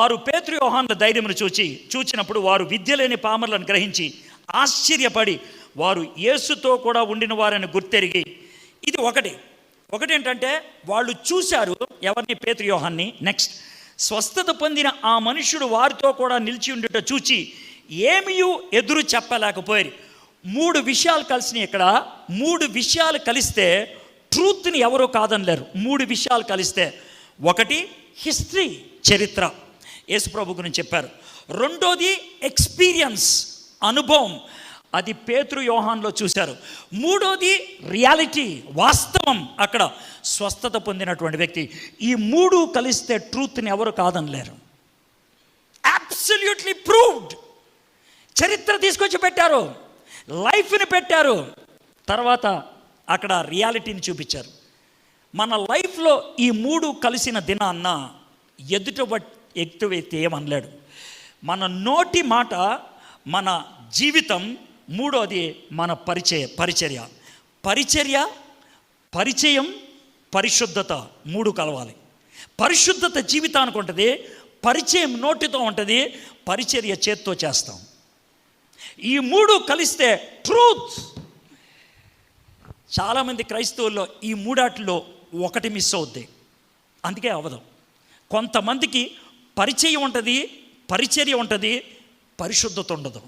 వారు పేతృయోహాన్ల ధైర్యమును చూచి చూచినప్పుడు వారు విద్య లేని పామర్లను గ్రహించి ఆశ్చర్యపడి వారు యేసుతో కూడా ఉండిన వారని గుర్తెరిగి ఇది ఒకటి. ఒకటి ఏంటంటే వాళ్ళు చూశారు ఎవరిని? పేతృయోహాన్ని నెక్స్ట్ స్వస్థత పొందిన ఆ మనుషుడు వారితో కూడా నిలిచి ఉండుట చూచి ఏమియూ ఎదురు చెప్పలేకపోయారు. మూడు విషయాలు కలిసినాయి ఇక్కడ. మూడు విషయాలు కలిస్తే ట్రూత్ని ఎవరూ కాదనలేరు. మూడు విషయాలు కలిస్తే. ఒకటి హిస్టరీ చరిత్ర. యేసుప్రభు గురించి చెప్పారు. రెండోది ఎక్స్పీరియన్స్ అనుభవం. అది పేతృ యోహాన్లో చూశారు. మూడోది రియాలిటీ వాస్తవం. అక్కడ స్వస్థత పొందినటువంటి వ్యక్తి. ఈ మూడు కలిస్తే ట్రూత్ని ఎవరు కాదనలేరు అబ్సల్యూట్లీ ప్రూవ్డ్ చరిత్ర తీసుకొచ్చి పెట్టారు. లైఫ్ని పెట్టారు. తర్వాత అక్కడ రియాలిటీని చూపించారు. మన లైఫ్లో ఈ మూడు కలిసిన దినాన్న ఎదుట ఎదుటి ఏమనలేడు. మన నోటి మాట మన జీవితం మూడోది మన పరిచయ పరిచర్య. పరిచర్య పరిచయం పరిశుద్ధత మూడు కలవాలి. పరిశుద్ధత జీవితానికి ఉంటుంది పరిచయం నోటితో ఉంటుంది పరిచర్య చేత్తో చేస్తాం. ఈ మూడు కలిస్తే ట్రూత్. చాలామంది క్రైస్తవుల్లో ఈ మూడాటిలో ఒకటి మిస్ అవుద్ది. అందుకే అవ్వదు కొంతమందికి పరిచయం ఉంటుంది పరిచర్య ఉంటుంది పరిశుద్ధత ఉండదు.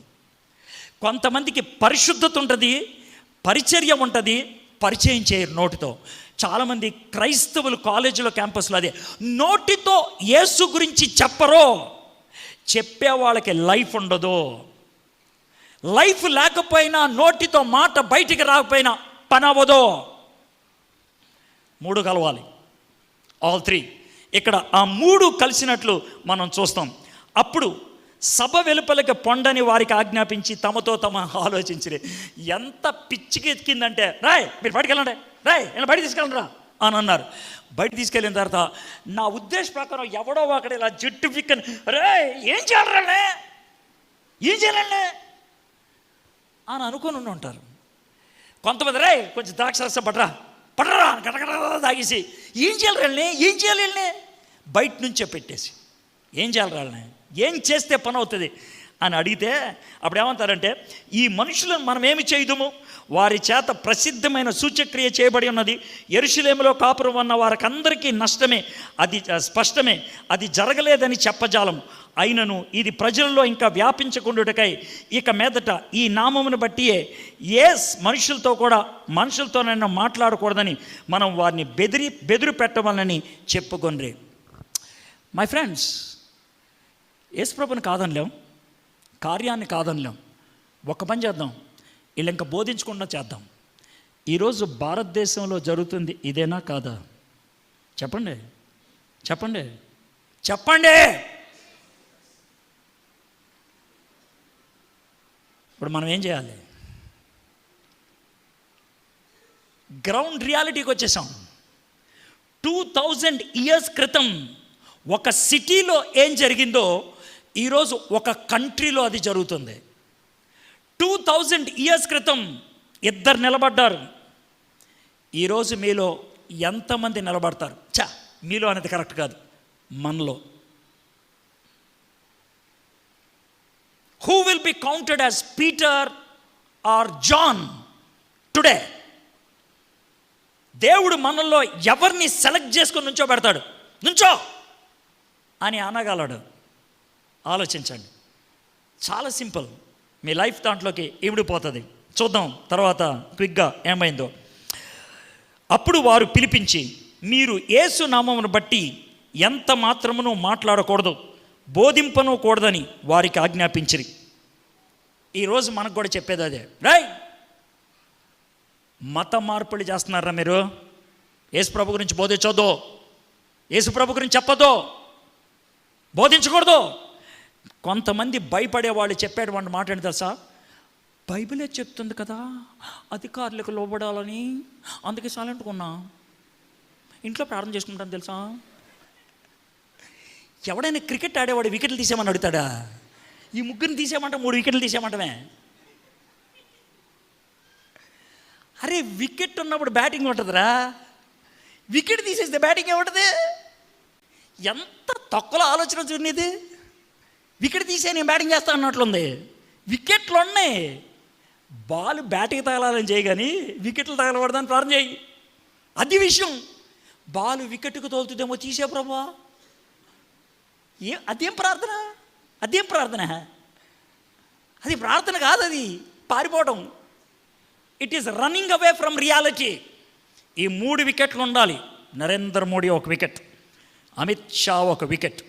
కొంతమందికి పరిశుద్ధత ఉంటుంది పరిచర్య ఉంటుంది పరిచయం చేయరు నోటితో. చాలామంది క్రైస్తవులు కాలేజీలో క్యాంపస్లో అదే నోటితో యేసు గురించి చెప్పరో చెప్పే వాళ్ళకి లైఫ్ ఉండదు. లైఫ్ లేకపోయినా నోటితో మాట బయటికి రాకపోయినా పని అవ్వదు మూడు కలవాలి. All three. ఇక్కడ ఆ మూడు కలిసినట్లు మనం చూస్తాం. అప్పుడు సభ వెలుపలకి పొండని వారికి ఆజ్ఞాపించి తమతో తమ ఆలోచించి ఎంత పిచ్చికి రాయ్ మీరు బయటికి వెళ్ళండి. రాయ్ నేను బయట తీసుకెళ్ళండి రా అని అన్నారు. బయట తీసుకెళ్ళిన తర్వాత నా ఉద్దేశ ప్రకారం ఎవడో ఒకడు ఇలా జట్టు పిక్కని రే ఏం చేయాలరా? ఏం చేయాలండి అని అనుకుని ఉంటారు. కొంతమంది రే కొంచెం ద్రాక్ష రసం పడరా పడరా గడగడ తాగేసి ఏం చేయాలి వాళ్ళని ఏం చేయాలి వాళ్ళని? బయట నుంచే పెట్టేసి. ఏం చేయాలి వాళ్ళని? ఏం చేస్తే పని అవుతుంది? అని అడిగితే అప్పుడు ఏమంటారంటే ఈ మనుషులను మనం ఏమి చేయదుము? వారి చేత ప్రసిద్ధమైన సూచక్రియ చేయబడి ఉన్నది. ఎరుషులేములో కాపురం ఉన్న వారికందరికీ నష్టమే. అది స్పష్టమే. అది జరగలేదని చెప్పజాలం అయినను ఇది ప్రజల్లో ఇంకా వ్యాపించకుండుటకై ఇక మీదట ఈ నామమును బట్టియే ఏస్ మనుషులతో కూడా మనుషులతోనైనా మాట్లాడకూడదని మనం వారిని బెదిరి బెదిరి పెట్టవాలని చెప్పుకొనరే మై ఫ్రెండ్స్ యేసుప్రభుని కాదనిలేం కార్యాన్ని కాదనిలేం ఒక పని చేద్దాం వీళ్ళు ఇంకా బోధించకుండా చేద్దాం. ఈరోజు భారతదేశంలో జరుగుతుంది ఇదేనా కాదా? చెప్పండి చెప్పండి చెప్పండి. ఇప్పుడు మనం ఏం చేయాలి? గ్రౌండ్ రియాలిటీకి వచ్చేసాం. టూ థౌజండ్ ఇయర్స్ క్రితం ఒక సిటీలో ఏం జరిగిందో ఈరోజు ఒక కంట్రీలో అది జరుగుతుంది. టూ థౌజండ్ ఇయర్స్ క్రితం ఇద్దరు నిలబడ్డారు. ఈరోజు మీలో ఎంతమంది నిలబడతారు? చా మీలో అనేది కరెక్ట్ కాదు. మనలో. Who will be counted as Peter or John today దేవుడు మనల్లో ఎవరిని సెలెక్ట్ చేసుకుని నుంచో పెడతాడు నుంచో! అని అనగలడు. ఆలోచించండి. చాలా సింపుల్. మీ లైఫ్ దాంట్లోకి ఇమిడిపోతుంది. చూద్దాం తర్వాత క్విక్గా ఏమైందో. అప్పుడు వారు పిలిపించి మీరు ఏసు నామమును బట్టి ఎంత మాత్రమును మాట్లాడకూడదు. బోధింపను కూడదని వారికి ఆజ్ఞాపించిరి. ఈరోజు మనకు కూడా చెప్పేది అదే. రై మత మార్పులు చేస్తున్నారా మీరు? యేసు ప్రభు గురించి బోధించొద్దు. యేసు ప్రభు గురించి చెప్పదు బోధించకూడదు. కొంతమంది భయపడే వాళ్ళు చెప్పేటువంటి మాట ఏంటి తెలుసా? బైబిలే చెప్తుంది కదా అధికారులకు లోబడాలని. అందుకే సైలెంట్గా ఉన్నా. ఇంట్లో ప్రార్థన చేసుకుంటాను తెలుసా? ఎవడైనా క్రికెట్ ఆడేవాడు వికెట్లు తీసేమని అడుగుతాడా? ఈ ముగ్గురిని తీసేయమంటే మూడు వికెట్లు తీసేయమంటమే అరే వికెట్ ఉన్నప్పుడు బ్యాటింగ్ ఉంటుందిరా. వికెట్ తీసేస్తే బ్యాటింగ్ ఏముంటుంది? ఎంత తక్కువ ఆలోచన చూడనిది వికెట్ తీసే నేను బ్యాటింగ్ చేస్తా అన్నట్లుంది. వికెట్లు ఉన్నాయి. బాల్ బ్యాటింగ్ తగలాలని చేయి కానీ వికెట్లు తగలబడదని ప్రారంభం చేయి. అది విషయం. బాల్ వికెట్కు తోలుతుందేమో తీసే ప్రభా. ఏ అదేం ప్రార్థన? అదేం ప్రార్థన? అది ప్రార్థన కాదు అది. పారిపోవడం it is running away from reality ఈ మూడు వికెట్లు ఉండాలి. నరేంద్ర మోడీ ఒక వికెట్. అమిత్ షా ఒక వికెట్.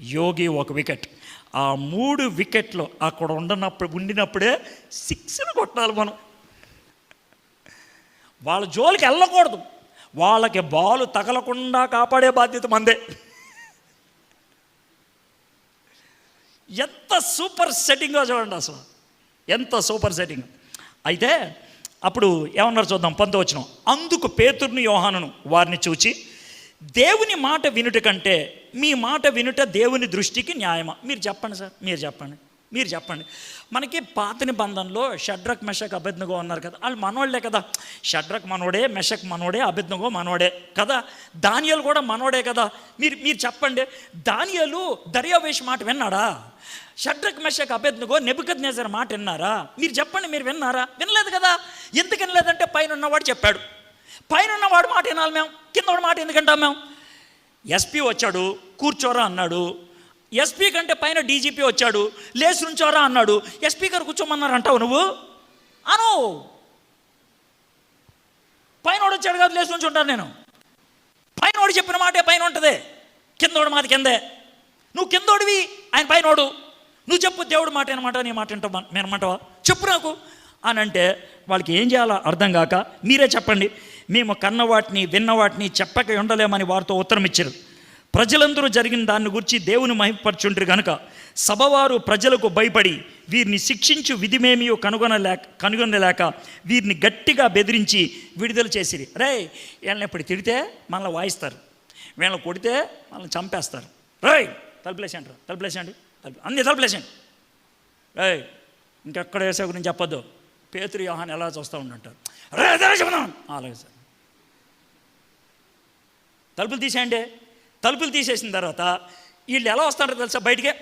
యోగి ఒక వికెట్. ఆ మూడు వికెట్లు అక్కడ ఉండనప్పుడు ఉండినప్పుడే సిక్స్లు కొట్టాలి మనం. వాళ్ళ జోలికి వెళ్ళకూడదు. వాళ్ళకి బాలు తగలకుండా కాపాడే బాధ్యత మందే. ఎంత సూపర్ సెట్టింగో చూడండి అసలు. ఎంత సూపర్ సెట్టింగ్. అయితే అప్పుడు ఏమన్నారు చూద్దాం వచ్చిన. అందుకు పేతుర్ని యోహానును వారిని చూచి దేవుని మాట వినుట కంటే మీ మాట వినుట దేవుని దృష్టికి న్యాయమా? మీరు చెప్పండి సార్ మీరు చెప్పండి. మీరు చెప్పండి. మనకి పాత నిబంధనలో షడ్రక్ మెషక్ అభిజ్ఞగో అన్నారు కదా. వాళ్ళు మనోళ్ళే కదా. షడ్రక్ మనోడే మెషక్ మనోడే అభిజ్ఞగో మనోడే కదా. దానియలు కూడా మనోడే కదా. మీరు మీరు చెప్పండి. దానియలు దర్యావేష్ మాట విన్నాడా? షడ్రక్ మెషక్ అభ్యర్థిగో నెబుకద్ నేజర్ మాట విన్నారా? మీరు చెప్పండి మీరు విన్నారా? వినలేదు కదా. ఎందుకు వినలేదంటే పైన ఉన్నవాడు చెప్పాడు. పైన ఉన్నవాడు మాట వినాలి మేము. కింద వాడు మాట ఎందుకంటాం మేము? ఎస్పీ వచ్చాడు కూర్చోరా అన్నాడు. ఎస్పీ కంటే పైన డీజీపీ వచ్చాడు లేచి నుంచోరా అన్నాడు. ఎస్పీ గారు కూర్చోమన్నారు అంటావు నువ్వు? అను. పైన వచ్చాడు కాదు లేచి నుంచి ఉంటాను నేను. పైన చెప్పిన మాటే పైన ఉంటుంది. కిందోడు మాది కిందే. నువ్వు కిందోడివి ఆయన పైనోడు. నువ్వు చెప్పు దేవుడు మాట అనమాట నీ మాట వింటా వినమంటావా చెప్పు నాకు. అని అంటే వాళ్ళకి ఏం చేయాలో అర్థం కాక మీరే చెప్పండి. మేము కన్న వాటిని చెప్పక ఉండలేమని వారితో ఉత్తరం ఇచ్చారు. ప్రజలందరూ జరిగిన దాన్ని గురించి దేవుని మహిమపరచుంటారు కనుక సభవారు ప్రజలకు భయపడి వీరిని శిక్షించు విధిమేమియో కనుగొనలేక కనుగొనలేక వీరిని గట్టిగా బెదిరించి విడుదల చేసిరి. రే వీళ్ళని ఇప్పుడు తిడితే మనల్ని వాయిస్తారు. వీళ్ళని కొడితే మనల్ని చంపేస్తారు. రే తలుపులేసండి తలుపులేసండి తలుపు అన్ని తలుపులేసండి రే ఇంకెక్కడ వేసే గురించి చెప్పొద్దు. పేతురు యోహాన్ ఎలా చూస్తూ ఉండంటారు. రే అలాగే సార్ తలుపులు తీసేయండి. తలుపులు తీసేసిన తర్వాత వీళ్ళు ఎలా వస్తారో తెలుసా? బయటికే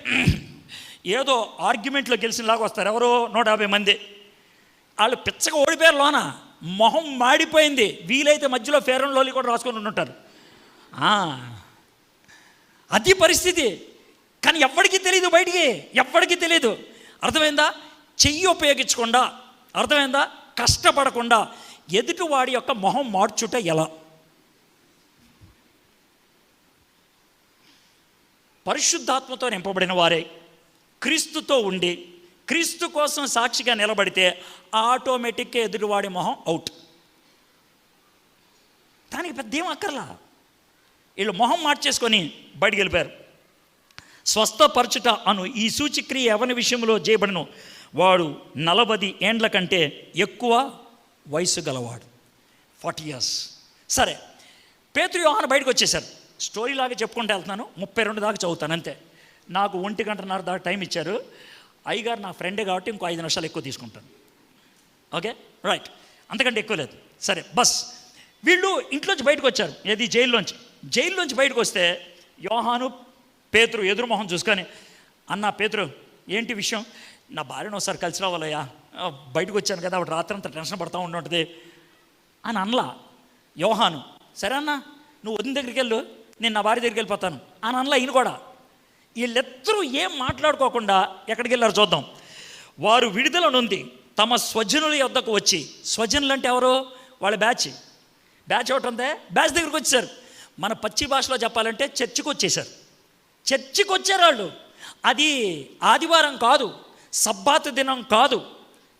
ఏదో ఆర్గ్యుమెంట్లో గెలిచినలాగా వస్తారు ఎవరో నూట యాభై మంది. వాళ్ళు పిచ్చగా ఓడిపోయారు లోన. మొహం మాడిపోయింది. వీలైతే మధ్యలో ఫేరం లోలి కూడా రాసుకొని ఉంటారు అది పరిస్థితి. కానీ ఎవ్వడికి తెలియదు బయటికి. ఎవ్వడికి తెలియదు అర్థమైందా? చెయ్యి ఉపయోగించకుండా అర్థమైందా? కష్టపడకుండా ఎదుటివాడి యొక్క మొహం మార్చుట ఎలా? పరిశుద్ధాత్మతో నింపబడిన వారే. క్రీస్తుతో ఉండి క్రీస్తు కోసం సాక్షిగా నిలబడితే ఆటోమేటిక్గా ఎదుటివాడి మొహం అవుట్. దానికి పెద్ద ఏం అక్కర్లా? వీళ్ళు మొహం మార్చేసుకొని బయటికి వెళ్ళిపోయారు. స్వస్థపరచుట అను ఈ సూచిక్రియ ఎవరి విషయంలో చేయబడను. వాడు నలభది ఏండ్ల కంటే ఎక్కువ వయసు గలవాడు. Forty years. సరే పేతురు యోహాను బయటకు వచ్చేసారు స్టోరీ లాగా చెప్పుకుంటూ వెళ్తున్నాను. ముప్పై రెండు దాకా చదువుతాను అంతే. నాకు ఒంటి గంటన్నర దాకా టైం ఇచ్చారు. అయ్యగారు నా ఫ్రెండే కాబట్టి ఇంకో ఐదు నిమిషాలు ఎక్కువ తీసుకుంటాను. ఓకే? రైట్. అంతకంటే ఎక్కువ లేదు. సరే బస్. వీళ్ళు ఇంట్లోంచి బయటకు వచ్చారు. ఏది? జైల్లోంచి. జైల్లోంచి బయటకు వస్తే యోహాను పేతురు ఎదురు మొహం చూసుకొని అన్న పేతురు ఏంటి విషయం? నా భార్యను ఒకసారి కలిసి రావాలయ్యా. బయటకు వచ్చాను కదా ఆవిడ రాత్రంతా టెన్షన్ పడతా ఉండుంటుంది. అని అనలా యోహాను. సరే అన్న నువ్వు వదిన దగ్గరికి వెళ్ళు. నేను నా భార్య దగ్గరికి వెళ్ళిపోతాను. అని అనలా ఈయన కూడా. వీళ్ళిద్దరూ ఏం మాట్లాడుకోకుండా ఎక్కడికి వెళ్ళారు చూద్దాం. వారు విడుదల నుండి తమ స్వజనుల యొద్దకు వచ్చి స్వజనులు అంటే ఎవరు? వాళ్ళ బ్యాచ్. బ్యాచ్ ఒకటి ఉందే? బ్యాచ్ దగ్గరికి వచ్చారు. మన పచ్చి భాషలో చెప్పాలంటే చర్చికి వచ్చేసారు చర్చికి వచ్చారు వాళ్ళు. అది ఆదివారం కాదు సబ్బాతి దినం కాదు.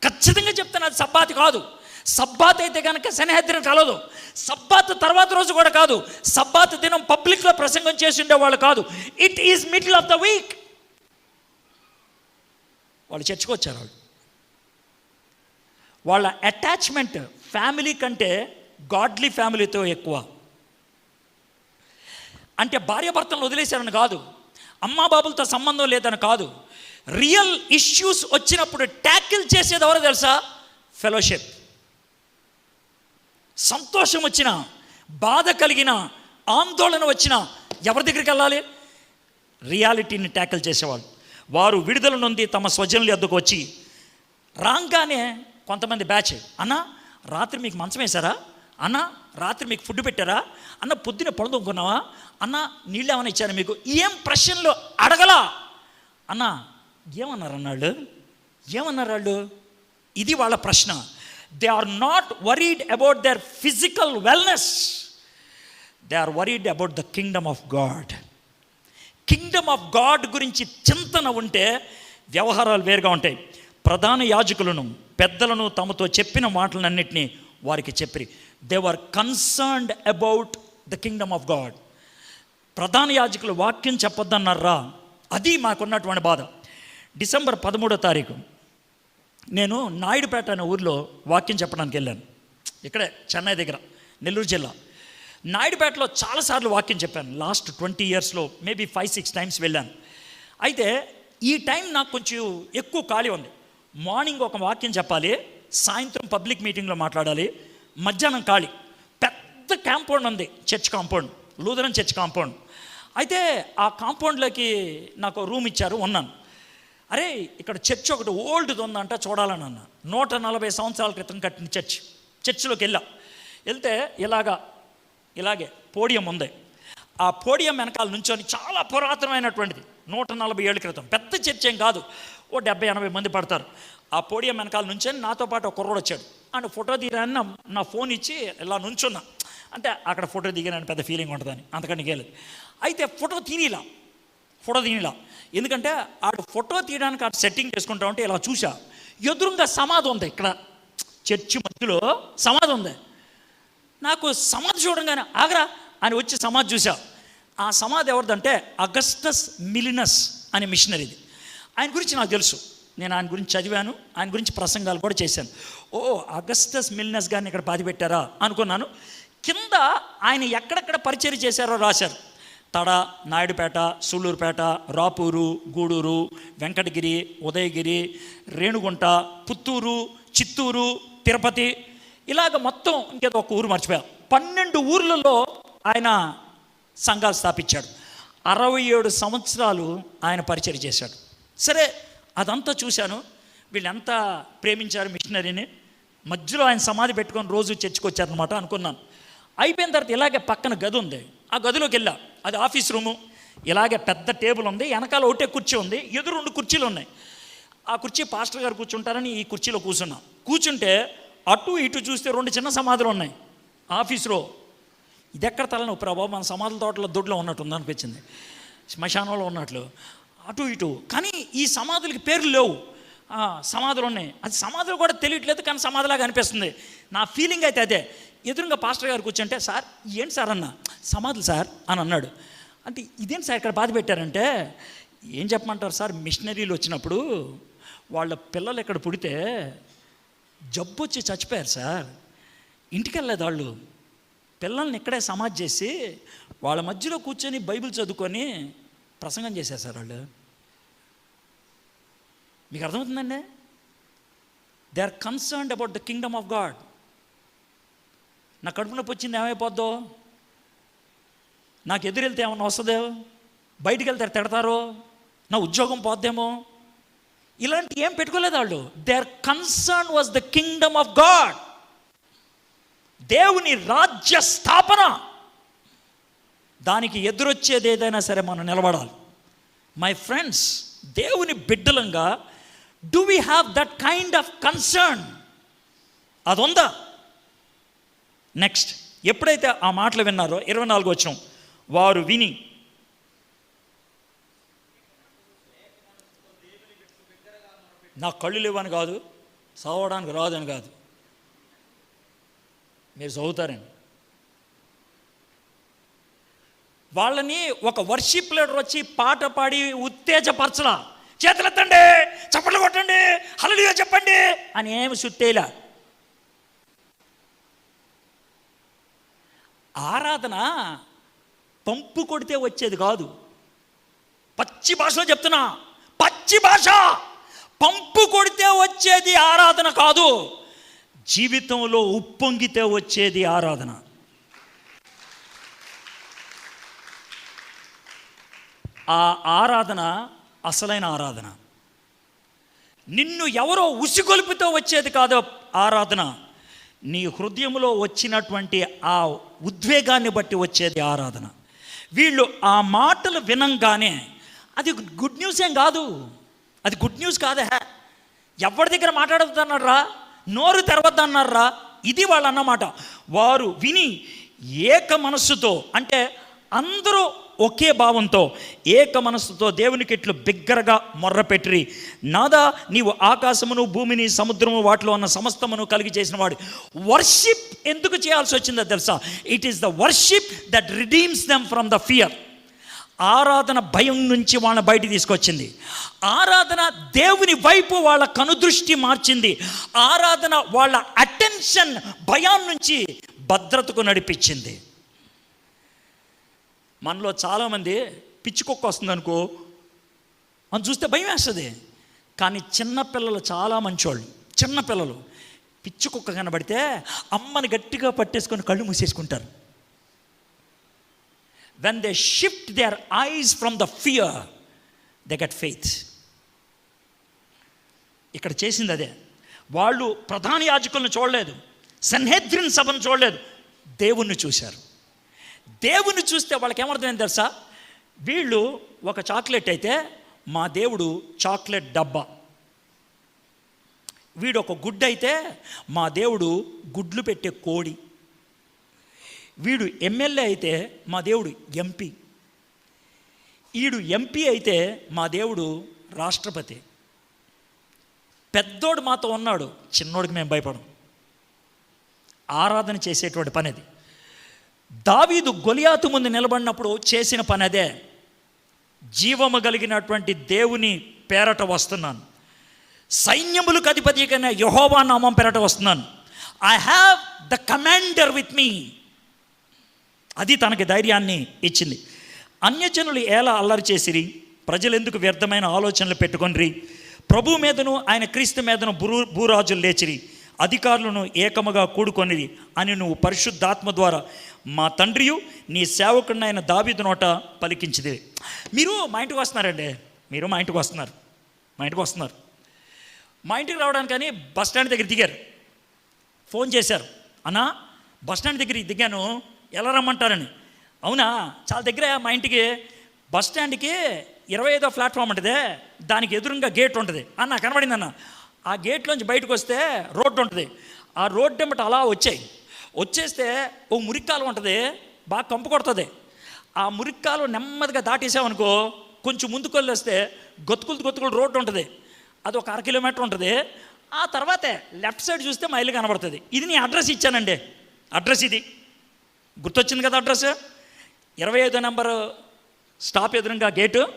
ఖచ్చితంగా చెప్తాను అది సబ్బాతి కాదు. సబ్బాత్ అయితే కనుక శనిహద్రం కలదు. సబ్బాత్ తర్వాత రోజు కూడా కాదు. సబ్బాత్ దినం పబ్లిక్లో ప్రసంగం చేసి ఉండేవాళ్ళు కాదు. It is middle of the week వాళ్ళు చర్చకొచ్చారు వాళ్ళు. వాళ్ళ అటాచ్మెంట్ ఫ్యామిలీ కంటే గాడ్లీ ఫ్యామిలీతో ఎక్కువ. అంటే భార్యాభర్తలను వదిలేశారని కాదు. అమ్మా బాబులతో సంబంధం లేదని కాదు. రియల్ ఇష్యూస్ వచ్చినప్పుడు ట్యాకిల్ చేసేది ఎవరో తెలుసా? ఫెలోషిప్ సంతోషం వచ్చిన బాధ కలిగిన ఆందోళన వచ్చిన ఎవరి దగ్గరికి వెళ్ళాలి? రియాలిటీని ట్యాకిల్ చేసేవాళ్ళు వారు విడుదల నుండి తమ స్వజనుల ఎద్దుకు వచ్చి రాగానే కొంతమంది బ్యాచ్ అన్న రాత్రి మీకు మంచం వేశారా? అన్న రాత్రి మీకు ఫుడ్ పెట్టారా? అన్న పొద్దున పొడదొక్కున్నావా అన్న నీళ్ళు ఏమైనా ఇచ్చారా మీకు? ఏం ప్రశ్నలు అడగలా? అన్న ఏమన్నారు అన్నాళ్ళు ఏమన్నారు వాళ్ళు ఇది వాళ్ళ ప్రశ్న. They are not worried about their physical wellness they are worried about the kingdom of God kingdom of God గురించి చింతన ఉంటే వ్యవహారాలు వేరుగా ఉంటాయి. ప్రధాన యాజకులను పెద్దలను తమతో చెప్పిన మాటలన్నింటినీ వారికి చెప్పిరి. They were concerned about the kingdom of God ప్రధాన యాజకులు వాక్యం చెప్పొద్దన్నారా? అది మాకున్నటువంటి బాధ. డిసెంబర్ పదమూడో తారీఖు. నేను నాయుడుపేట అనే ఊర్లో వాక్యం చెప్పడానికి వెళ్ళాను. ఇక్కడే చెన్నై దగ్గర నెల్లూరు జిల్లా. నాయుడుపేటలో చాలాసార్లు వాక్యం చెప్పాను. లాస్ట్ ట్వంటీ ఇయర్స్లో మేబీ ఫైవ్ సిక్స్ టైమ్స్ వెళ్ళాను. అయితే ఈ టైం నాకు కొంచెం ఎక్కువ ఖాళీ ఉంది. మార్నింగ్ ఒక వాక్యం చెప్పాలి సాయంత్రం పబ్లిక్ మీటింగ్లో మాట్లాడాలి మధ్యాహ్నం ఖాళీ. పెద్ద కాంపౌండ్ ఉంది church compound Lutheran church compound. అయితే ఆ కాంపౌండ్లోకి నాకు రూమ్ ఇచ్చారు ఉన్నాను. అరే ఇక్కడ చర్చ్ ఒకటి ఓల్డ్ది ఉందంట చూడాలని అన్న. నూట నలభై సంవత్సరాల క్రితం కట్టిన చర్చ్. చర్చిలోకి వెళ్ళా. వెళ్తే ఇలాగా ఇలాగే పోడియం ఉంది. ఆ పోడియం వెనకాల నుంచొని చాలా పురాతనమైనటువంటిది. నూట నలభై ఏళ్ళ క్రితం. పెద్ద చర్చ్ ఏం కాదు. ఓ డెబ్బై ఎనభై మంది పడతారు. ఆ పోడియం వెనకాల నుంచొని నాతో పాటు ఒక కుర్రోడు వచ్చాడు. అండ్ ఫోటో తీయరాని నా ఫోన్ ఇచ్చి ఇలా నుంచున్నా. అంటే అక్కడ ఫోటో దిగానని పెద్ద ఫీలింగ్ ఉంటుందని. అంతకంటే గేలేదు అయితే ఫోటో తీనిలా. ఫోటో తీనిలా. ఎందుకంటే ఆడు ఫోటో తీయడానికి ఆడు సెట్టింగ్ చేసుకుంటా ఉంటే ఇలా చూసా ఎదురుగా సమాధి ఉంది ఇక్కడ. చర్చి మధ్యలో సమాధి ఉంది. నాకు సమాధి చూడంగానే ఆగరా అని వచ్చి సమాధి చూసా ఆ సమాధి ఎవరిదంటే అగస్టస్ మిలినస్ అనే మిషనరీది. ఆయన గురించి నాకు తెలుసు. నేను ఆయన గురించి చదివాను ఆయన గురించి ప్రసంగాలు కూడా చేశాను. ఓ అగస్టస్ మిలినస్ గారిని ఇక్కడ బాధపెట్టారా అనుకున్నాను. కింద ఆయన ఎక్కడెక్కడ పరిచయం చేశారో రాశారు. తడ నాయుడుపేట సూళ్ళూరుపేట రాపూరు గూడూరు వెంకటగిరి ఉదయగిరి రేణుగుంట పుత్తూరు చిత్తూరు తిరుపతి ఇలాగ మొత్తం ఇంకేదో ఒక ఊరు మర్చిపోయా. పన్నెండు ఊర్లలో ఆయన సంఘాలు స్థాపించాడు. అరవై ఏడు సంవత్సరాలు ఆయన పరిచయం చేశాడు. సరే అదంతా చూశాను. వీళ్ళెంత ప్రేమించారు మిషనరీని? మధ్యలో ఆయన సమాధి పెట్టుకొని రోజు చర్చకొచ్చారనమాట అనుకున్నాను. అయిపోయిన తర్వాత ఇలాగే పక్కన గది ఉంది. ఆ గదిలోకి వెళ్ళా. అది ఆఫీస్ రూము. ఇలాగే పెద్ద టేబుల్ ఉంది వెనకాల ఒకటే కుర్చీ ఉంది ఎదురు రెండు కుర్చీలు ఉన్నాయి. ఆ కుర్చీ పాస్టర్ గారు కూర్చుంటారని ఈ కుర్చీలో కూర్చున్నాం. కూర్చుంటే అటు ఇటు చూస్తే రెండు చిన్న సమాధులు ఉన్నాయి. ఆఫీసులో ఇది ఎక్కడ తలనొప్పి ప్రభావ మన సమాధుల తోటలో దొడ్లో ఉన్నట్టు ఉంది అనిపించింది. శ్మశానంలో ఉన్నట్లు. అటు ఇటు. కానీ ఈ సమాధులకి పేర్లు లేవు. సమాధులు ఉన్నాయి. అది సమాధులు కూడా తెలియట్లేదు కానీ సమాధిలాగా అనిపిస్తుంది. నా ఫీలింగ్ అయితే అదే. ఎదురుగా పాస్టర్ గారు కూర్చుంటే సార్ ఏంటి సార్ అన్న? సమాధులు సార్ అని అన్నాడు. అంటే ఇదేంటి సార్ ఇక్కడ బాధ పెట్టారంటే ఏం చెప్పమంటారు సార్ మిషనరీలు వచ్చినప్పుడు వాళ్ళ పిల్లలు ఇక్కడ పుడితే జబ్బు వచ్చి చచ్చిపోయారు సార్. ఇంటికి వెళ్ళలేదు వాళ్ళు. పిల్లల్ని ఇక్కడే సమాధి చేసి వాళ్ళ మధ్యలో కూర్చొని బైబిల్ చదువుకొని ప్రసంగం చేశారు సార్ వాళ్ళు. మీకు అర్థమవుతుందండి? They are concerned about the kingdom of God నా కడుపు నొప్పి వచ్చింది ఏమైపోద్దో? నాకు ఎదురెళ్తే ఏమన్నా వస్తుందో? బయటికి వెళ్తే తిడతారో? నా ఉద్యోగం పోద్దేమో? ఇలాంటి ఏం పెట్టుకోలేదు వాళ్ళు. Their concern was the kingdom of God దేవుని రాజ్య స్థాపన. దానికి ఎదురొచ్చేది ఏదైనా సరే మనం నిలబడాలి. మై ఫ్రెండ్స్ దేవుని బిడ్డలంగా do we have that kind of concern అది ఉందా నెక్స్ట్ ఎప్పుడైతే ఆ మాటలు విన్నారో ఇరవై నాలుగు వచ్చిన వారు విని నా కళ్ళు లేవని కాదు చదవడానికి రాదని కాదు. మీరు చదువుతారండి. వాళ్ళని ఒక వర్షిప్ లీడర్ వచ్చి పాట పాడి ఉత్తేజపరచలా చేతులెత్తండి చప్పట్లు కొట్టండి హలలియో చెప్పండి అని ఏమి సుట్టేలా. ఆరాధన పంపు కొడితే వచ్చేది కాదు. పచ్చి భాషలో చెప్తున్నా. పచ్చి భాష పంపు కొడితే వచ్చేది ఆరాధన కాదు. జీవితంలో ఉప్పొంగితే వచ్చేది ఆరాధన. ఆ ఆరాధన అసలైన ఆరాధన. నిన్ను ఎవరో ఉసిగొలుపుతో వచ్చేది కాదు ఆరాధన. నీ హృదయంలో వచ్చినటువంటి ఆ ఉద్వేగాన్ని బట్టి వచ్చేది ఆరాధన. వీళ్ళు ఆ మాటలు వినంగానే అది గుడ్ న్యూస్ ఏం కాదు. అది గుడ్ న్యూస్ కాదే. ఎవరి దగ్గర మాట్లాడద్దన్నారా నోరు తెరవద్దన్నారా ఇది వాళ్ళు అన్నమాట వారు విని ఏక మనస్సుతో అంటే అందరూ ఒకే భావంతో ఏక మనస్సుతో దేవునికి ఇట్లు బిగ్గరగా మొర్రపెట్టిరి. నాదా నీవు ఆకాశమును భూమిని సముద్రము వాటిలో ఉన్న సమస్తమును కలిగి చేసిన వాడు. వర్షిప్ ఎందుకు చేయాల్సి వచ్చిందో తెలుసా? It is the worship that redeems them from the fear ఆరాధన భయం నుంచి వాళ్ళని బయట తీసుకొచ్చింది. ఆరాధన దేవుని వైపు వాళ్ళ కనుదృష్టి మార్చింది. ఆరాధన వాళ్ళ అటెన్షన్ భయం నుంచి భద్రతకు నడిపించింది. మనలో చాలామంది పిచ్చి కుక్క వస్తుంది అనుకో మనం చూస్తే భయం వేస్తుంది. కానీ చిన్నపిల్లలు చాలా మంచోళ్ళు. చిన్నపిల్లలు పిచ్చి కుక్క కనబడితే అమ్మని గట్టిగా పట్టేసుకొని కళ్ళు మూసేసుకుంటారు. When they shift their eyes from the fear they got faith ఇక్కడ చేసింది అదే. వాళ్ళు ప్రధాన యాజకులను చూడలేదు. సన్హెద్రిన్ సభను చూడలేదు. దేవుణ్ణి చూశారు. దేవుని చూస్తే వాళ్ళకి ఏమర్థమైంది తెలుసా? వీళ్ళు ఒక చాక్లెట్ అయితే మా దేవుడు చాక్లెట్ డబ్బా. వీడు ఒక గుడ్డు అయితే మా దేవుడు గుడ్లు పెట్టే కోడి. వీడు ఎమ్మెల్యే అయితే మా దేవుడు ఎంపీ. ఈడు ఎంపీ అయితే మా దేవుడు రాష్ట్రపతి. పెద్దోడు మాతో ఉన్నాడు చిన్నోడికి మేము భయపడం. ఆరాధన చేసేటువంటి పనిది దావీదు గొలియాతు ముందు నిలబడినప్పుడు చేసిన పని అదే. జీవము కలిగినటువంటి దేవుని పేరట వస్తున్నాను. సైన్యములకు అధిపతికైన యహోవా నామం పేరట వస్తున్నాను. I have the commander with me అది తనకి ధైర్యాన్ని ఇచ్చింది. అన్యజనులు ఎలా అల్లరి చేసిరి? ప్రజలు ఎందుకు వ్యర్థమైన ఆలోచనలు పెట్టుకొనిరి? ప్రభు మీదను ఆయన క్రీస్తు మీదను భూ భూరాజులు లేచిరి. అధికారులను ఏకముగా కూడుకొనిది అని నువ్వు పరిశుద్ధాత్మ ద్వారా మా తండ్రియు నీ సేవకుడినైన ఆయన దావీదు నోట పలికించింది మీరు మా ఇంటికి వస్తున్నారండి. మీరు మా ఇంటికి వస్తున్నారు. మా ఇంటికి వస్తున్నారు. మా ఇంటికి రావడానికని బస్ స్టాండ్ దగ్గర దిగారు. ఫోన్ చేశారు. అన్నా బస్ స్టాండ్ దగ్గర దిగాను. ఎలా రమ్మంటారని. అవునా? చాలా దగ్గర మా ఇంటికి. బస్ స్టాండ్కి ఇరవై ఐదో ప్లాట్ఫామ్ ఉంటుంది. దానికి ఎదురుగా గేట్ ఉంటుంది. అన్న కనబడింది అన్న ఆ గేట్లోంచి బయటకు వస్తే రోడ్డు ఉంటుంది. ఆ రోడ్డు వెంబట అలా వచ్చాయి. వచ్చేస్తే ఓ మురిక్కాలు ఉంటుంది. బాగా కంపు కొడుతుంది. ఆ మురిక్కాలు నెమ్మదిగా దాటేసామనుకో కొంచెం ముందుకు వెళ్ళేస్తే గొత్తుకులు గొత్తుకులు రోడ్డు ఉంటుంది. అది ఒక అర కిలోమీటర్ ఉంటుంది. ఆ తర్వాతే లెఫ్ట్ సైడ్ చూస్తే మా ఇల్లు కనబడుతుంది. ఇది నీ అడ్రస్ ఇచ్చానండి. అడ్రస్ ఇది. గుర్తొచ్చింది కదా అడ్రస్? ఇరవై ఐదో నెంబరు స్టాప్ ఎదురుగా గేటు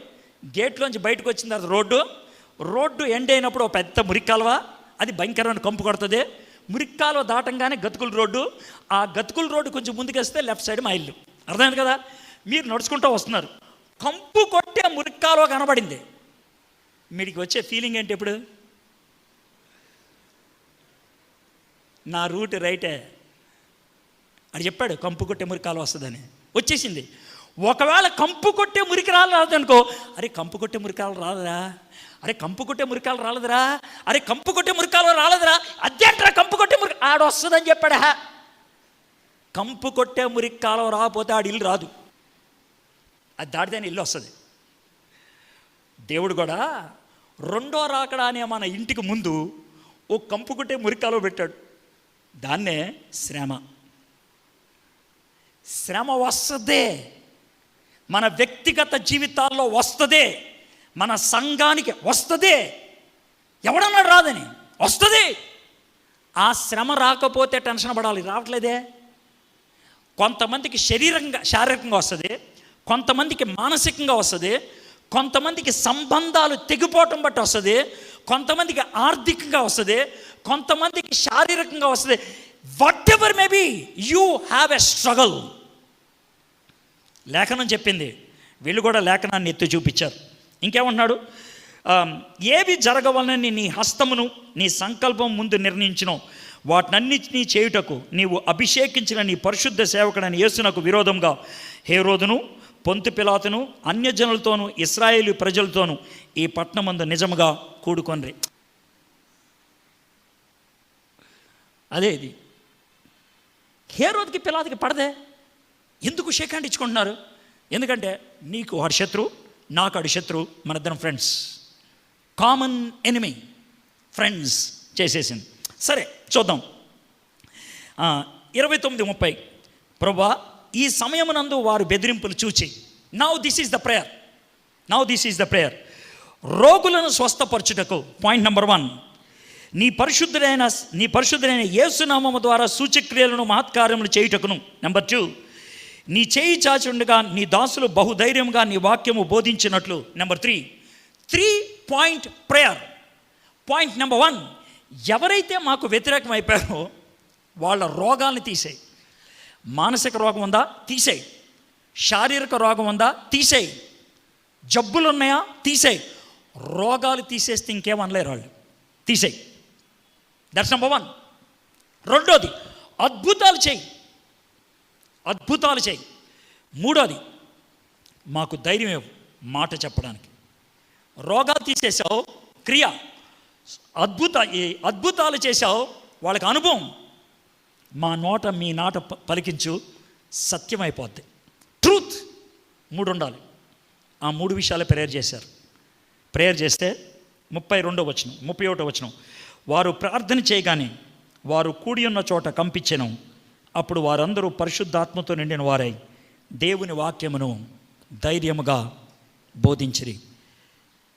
గేట్లోంచి బయటకు వచ్చిన తర్వాత రోడ్డు. రోడ్డు ఎండ్ అయినప్పుడు ఒక పెద్ద మురిక్కాలువ? అది భయంకరమైన కంపు కొడుతుంది. మురిక్కాలువ దాటంగానే గతుకుల రోడ్డు. ఆ గతుకుల రోడ్డు కొంచెం ముందుకేస్తే లెఫ్ట్ సైడ్ మా ఇల్లు. అర్థమైంది కదా? మీరు నడుచుకుంటూ వస్తున్నారు. కంపు కొట్టే మురిక్కాలువ కనబడింది. మీడికి వచ్చే ఫీలింగ్ ఏంటి ఇప్పుడు? నా రూట్ రైటే. అని చెప్పాడు కంపు కొట్టే మురికాలు వస్తుందని. వచ్చేసింది. ఒకవేళ కంపు కొట్టే మురికి రాలేదనుకో అరే కంపు కొట్టే మురికాలు రాలేదా అరే కంపు కొట్టే మురికాలు రాలేదురా. అరే కంపు కొట్టే మురికాలు రాలేదురా. అదేంట్రా కంపు కొట్టే మురికి ఆడొస్తుందని చెప్పాడా? కంపు కొట్టే మురికాలం రాకపోతే ఆడి ఇల్లు రాదు. అది దాడితేనే ఇల్లు వస్తుంది. దేవుడు కూడా రెండో రాకడా అనే మన ఇంటికి ముందు ఓ కంపు కొట్టే మురికాలో పెట్టాడు. దాన్నే శ్రమ. శ్రమ వస్తుందే. మన వ్యక్తిగత జీవితాల్లో వస్తుందే. మన సంఘానికి వస్తుంది. ఎవడన్నాడు రాదని? వస్తుంది. ఆ శ్రమ రాకపోతే టెన్షన్ పడాలి. రావట్లేదే. కొంతమందికి శరీరంగా శారీరకంగా వస్తుంది. కొంతమందికి మానసికంగా వస్తుంది. కొంతమందికి సంబంధాలు తెగిపోవటం బట్టి వస్తుంది. కొంతమందికి ఆర్థికంగా వస్తుంది. కొంతమందికి శారీరకంగా వస్తుంది. Whatever maybe you have a struggle లేఖనం చెప్పింది. వీళ్ళు కూడా లేఖనాన్ని ఎత్తి చూపించారు. ఇంకేమంటున్నాడు? ఏవి జరగవలనని నీ హస్తమును నీ సంకల్పం ముందు నిర్ణయించినో వాటినన్నిటినీ చేయుటకు నీవు అభిషేకించిన నీ పరిశుద్ధ సేవకుడని యేసునకు విరోధంగా హేరోదును పొంతు పిలాతును అన్యజనులతోనూ ఇస్రాయేలు ప్రజలతోనూ ఈ పట్టణమందు నిజముగా కూడుకొనరి. అదే ఇది. హేరోద్కి పిలాదికి పడదే? ఎందుకు షేక్ ఇచ్చుకుంటున్నారు? ఎందుకంటే నీకు వాడు శత్రువు నాకాడు శత్రువు మనిద్దరం ఫ్రెండ్స్ కామన్ ఎనిమీ ఫ్రెండ్స్ చేసేసింది. సరే చూద్దాం. ఇరవై తొమ్మిది ముప్పై. ప్రభా ఈ సమయమునందు వారు బెదిరింపులు చూచి now this is the prayer now this is the prayer రోగులను స్వస్థపరచుటకు పాయింట్ నెంబర్ వన్ నీ పరిశుద్ధుడైన నీ పరిశుద్ధుడైన యేసునామము ద్వారా సూచక్రియలను మహత్కార్యములు చేయుటకును. నెంబర్ టూ నీ చేయి చాచుండగా నీ దాసులు బహుధైర్యంగా నీ వాక్యము బోధించినట్లు. Number three three point prayer point number one ఎవరైతే మాకు వ్యతిరేకం అయిపోయారో వాళ్ళ రోగాల్ని తీసేయి. మానసిక రోగం ఉందా? తీసేయి. శారీరక రోగం ఉందా? తీసేయి. జబ్బులు ఉన్నాయా తీసేయి. రోగాలు తీసేస్తే ఇంకేమనలేరు వాళ్ళు. తీసేయి. దర్శనం భవన్ వన్ రెండోది అద్భుతాలు చేయి. అద్భుతాలు చేయి. మూడోది మాకు ధైర్యం మాట చెప్పడానికి. రోగాలు తీసేసావు క్రియ అద్భుత అద్భుతాలు చేశావు వాళ్ళకి అనుభవం. మా నోట మీ నాట పలికించు సత్యమైపోద్ది. ట్రూత్ మూడు ఉండాలి ఆ మూడు విషయాలు ప్రేయర్ చేశారు. ప్రేయర్ చేస్తే ముప్పై రెండో వచనం ముప్పై ఒకటో వచనం. వారు ప్రార్థన చేయగానే వారు కూడి ఉన్న చోట కంపించను. అప్పుడు వారందరూ పరిశుద్ధాత్మతో నిండిన వారై దేవుని వాక్యమును ధైర్యముగా బోధించిరి.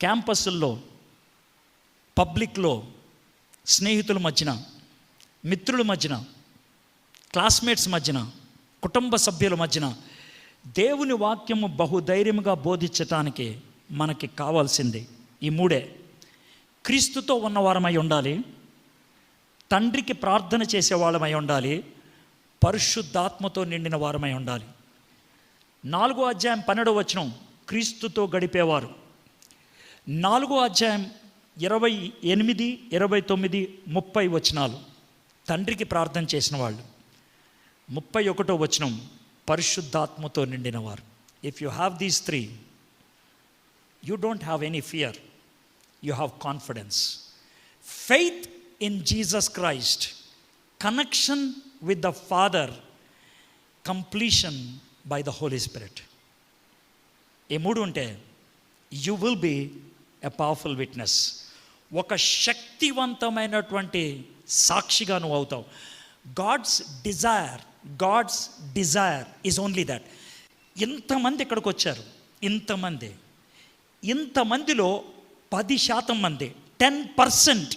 క్యాంపస్ల్లో పబ్లిక్లో స్నేహితుల మధ్యన మిత్రుల మధ్యన క్లాస్మేట్స్ మధ్యన కుటుంబ సభ్యుల మధ్యన దేవుని వాక్యము బహుధైర్యముగా బోధించటానికి మనకి కావాల్సింది ఈ మూడే. క్రీస్తుతో ఉన్నవారమై ఉండాలి తండ్రికి ప్రార్థన చేసే వాళ్ళమై ఉండాలి పరిశుద్ధాత్మతో నిండిన వారమై ఉండాలి. నాలుగో అధ్యాయం పన్నెండవ వచనం క్రీస్తుతో గడిపేవారు. నాలుగో అధ్యాయం ఇరవై ఎనిమిది ఇరవై తొమ్మిది ముప్పై వచనాలు తండ్రికి ప్రార్థన చేసిన వాళ్ళు. ముప్పై ఒకటో వచనం పరిశుద్ధాత్మతో నిండినవారు if you have these three you don't have any fear you have confidence faith in Jesus Christ connection with the Father completion by the Holy Spirit ఈ మూడు ఉంటే you will be a powerful witness ఒక శక్తివంతమైనటువంటి సాక్షిగా నువ్వు అవుతావు. God's desire God's desire is only that ఇంతమంది ఇక్కడికి వచ్చారు. ఇంతమంది. ఇంతమందిలో పది శాతం మంది టెన్ పర్సెంట్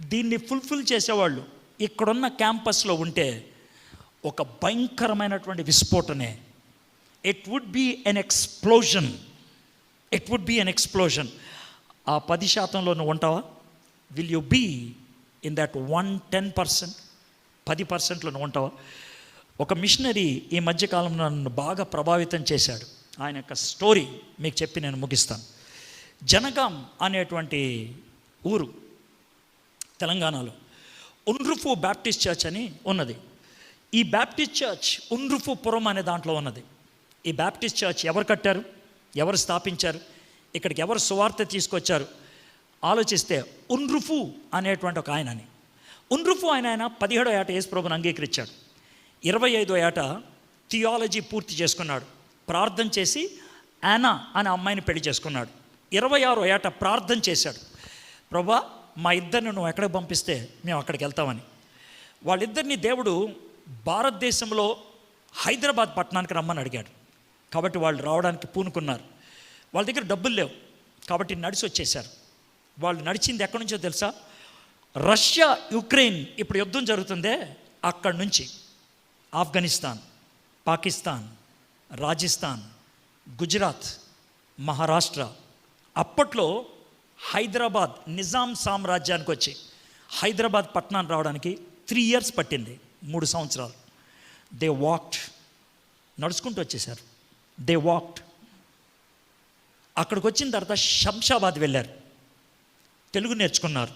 దీన్ని ఫుల్ఫిల్ చేసేవాళ్ళు. ఇక్కడున్న క్యాంపస్లో ఉంటే ఒక భయంకరమైనటువంటి విస్ఫోటనే. It would be an explosion it would be an explosion ఆ పది శాతంలో నువ్వు ఉంటావా? Will you be in that one ten percent పది పర్సెంట్లో నువ్వు ఉంటావా? ఒక మిషనరీ ఈ మధ్యకాలంలో నన్ను బాగా ప్రభావితం చేశాడు. ఆయన యొక్క స్టోరీ మీకు చెప్పి నేను ముగిస్తాను. జనగాం అనేటువంటి ఊరు తెలంగాణలో. ఉన్రుఫు బ్యాప్టిస్ట్ చర్చ్ అని ఉన్నది. ఈ బ్యాప్టిస్ట్ చర్చ్ ఉన్రుఫుపురం అనే దాంట్లో ఉన్నది. ఈ బ్యాప్టిస్ట్ చర్చ్ ఎవరు కట్టారు? ఎవరు స్థాపించారు? ఇక్కడికి ఎవరు సువార్త తీసుకొచ్చారు? ఆలోచిస్తే ఉన్రుఫు అనేటువంటి ఒక ఆయనని. ఉన్రుఫు ఆయన ఆయన పదిహేడో ఏట యేసుప్రభుని అంగీకరించాడు. ఇరవై ఐదో ఏట థియాలజీ పూర్తి చేసుకున్నాడు. ప్రార్థన చేసి యానా అనే అమ్మాయిని పెళ్ళి చేసుకున్నాడు. ఇరవై ఆరో ఏట ప్రార్థన చేశాడు. ప్రభా మా ఇద్దరిని నువ్వు ఎక్కడికి పంపిస్తే మేము అక్కడికి వెళ్తామని. వాళ్ళిద్దరిని దేవుడు భారతదేశంలో హైదరాబాద్ పట్టణానికి రమ్మని అడిగాడు. కాబట్టి వాళ్ళు రావడానికి పూనుకున్నారు. వాళ్ళ దగ్గర డబ్బులు లేవు. కాబట్టి నడిచి వచ్చేసారు వాళ్ళు నడిచింది ఎక్కడి నుంచో తెలుసా? రష్యా యుక్రెయిన్ ఇప్పుడు యుద్ధం జరుగుతుందే అక్కడి నుంచి. ఆఫ్ఘనిస్తాన్ పాకిస్తాన్ రాజస్థాన్ గుజరాత్ మహారాష్ట్ర. అప్పట్లో హైదరాబాద్ నిజాం సామ్రాజ్యానికి వచ్చి హైదరాబాద్ పట్టణాన్ని రావడానికి త్రీ ఇయర్స్ పట్టింది మూడు సంవత్సరాలు. దే వాక్డ్ నడుచుకుంటూ వచ్చేసారు దే వాక్డ్ అక్కడికి వచ్చిన తర్వాత శంషాబాద్ వెళ్ళారు. తెలుగు నేర్చుకున్నారు.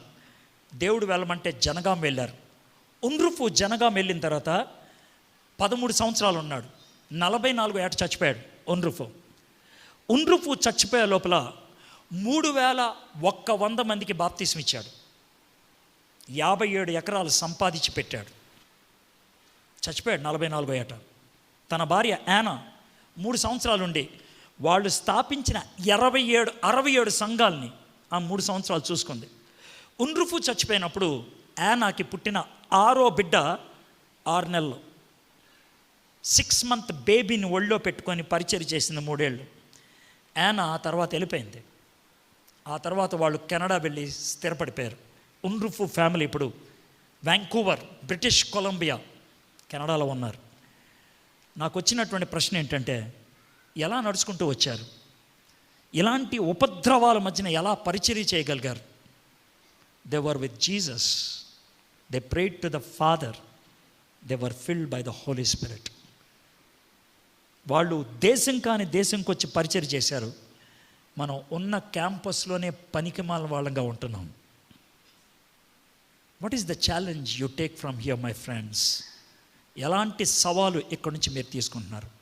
దేవుడు వెళ్ళమంటే జనగాం వెళ్ళారు. ఉండ్రుఫు జనగాం వెళ్ళిన తర్వాత పదమూడు సంవత్సరాలు ఉన్నాడు. నలభై నాలుగు ఏట చచ్చిపోయాడు ఉండ్రుఫు. ఉండ్రుఫు చచ్చిపోయే లోపల మూడు వేల ఒక్క వంద మందికి బాప్తీసం ఇచ్చాడు. యాభై ఏడు ఎకరాలు సంపాదించి పెట్టాడు. చచ్చిపోయాడు నలభై నాలుగో ఏట. తన భార్య యానా మూడు సంవత్సరాలు ఉండి వాళ్ళు స్థాపించిన ఇరవై ఏడు అరవై ఏడు సంఘాలని ఆ మూడు సంవత్సరాలు చూసుకుంది. ఉండ్రుఫు చచ్చిపోయినప్పుడు యానాకి పుట్టిన ఆరో బిడ్డ ఆరు నెలలు. సిక్స్ మంత్ బేబీని ఒళ్ళో పెట్టుకొని పరిచయం చేసింది మూడేళ్ళు. యానా ఆ తర్వాత వెళ్ళిపోయింది. ఆ తర్వాత వాళ్ళు కెనడా వెళ్ళి స్థిరపడిపోయారు. ఉండ్రుఫు ఫ్యామిలీ ఇప్పుడు వ్యాంకూవర్ బ్రిటిష్ కొలంబియా కెనడాలో ఉన్నారు. నాకు వచ్చినటువంటి ప్రశ్న ఏంటంటే ఎలా నడుచుకుంటూ వచ్చారు? ఇలాంటి ఉపద్రవాల మధ్యన ఎలా పరిచర్య చేయగలిగారు? They were with Jesus they prayed to the Father they were filled by the Holy Spirit వాళ్ళు దేశం కాని దేశంకొచ్చి పరిచయం చేశారు. మనం ఉన్న క్యాంపస్లోనే పనికిమాల వాళ్ళంగా ఉంటున్నాం. What is the challenge you take from here my friends ఎలాంటి సవాలు ఇక్కడి నుంచి మీరు తీసుకుంటున్నారు?